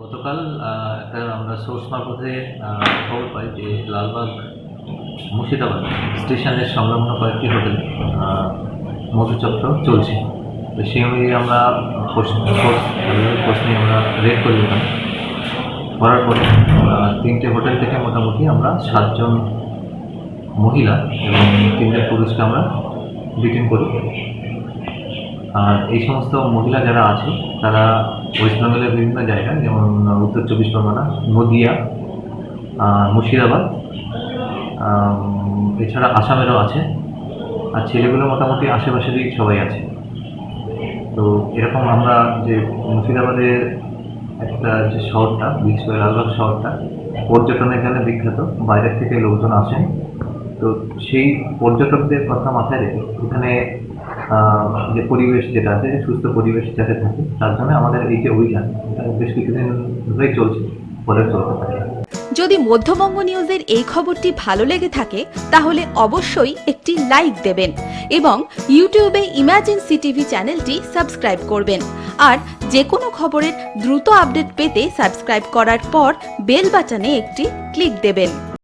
গতকাল একটা আমরা সোর্স মারফতে খবর পাই যে লালবাগ, মুর্শিদাবাদ স্টেশনের সংলগ্ন কয়েকটি হোটেল মধুচক্র চলছে। তো সেই অনুযায়ী আমরা নিয়ে আমরা রেড করে ওখানে করার পরে তিনটে হোটেল থেকে মোটামুটি আমরা সাতজন মহিলা এবং তিনজন পুরুষকে আমরা ডিটেন করি। আর এই সমস্ত মহিলা যারা আছে, তারা ওয়েস্ট বেঙ্গলের বিভিন্ন জায়গায় যেমন উত্তর চব্বিশ পরগনা, নদিয়া মুর্শিদাবাদ এছাড়া আসামেরও আছে। আর ছেলেগুলো মোটামুটি আশেপাশেরই সবাই আছে। তো এরকম আমরা যে মুর্শিদাবাদের একটা যে শহরটা বিশেষ করে লালবাগ শহরটা পর্যটনের জন্য বিখ্যাত। বাইরের থেকে লোকজন আসেন। তো সেই পর্যটকদের কথা মাথায় রেখে এখানে যে পরিবেশ যেটা আছে সুস্থ পরিবেশ যাতে থাকে, তার জন্য আমাদের এই যে অভিযান, এটা বেশ কিছুদিন ধরেই চলছে, পরে চলতে থাকে যদি মধ্যবঙ্গ নিউজের এই খবরটি ভালো লেগে থাকে, তাহলে অবশ্যই একটি লাইক দেবেন এবং ইউটিউবে ইমার্জেন্সি টিভি চ্যানেলটি সাবস্ক্রাইব করবেন। আর যে কোনো খবরের দ্রুত আপডেট পেতে সাবস্ক্রাইব করার পর বেল বাটনে একটি ক্লিক দেবেন।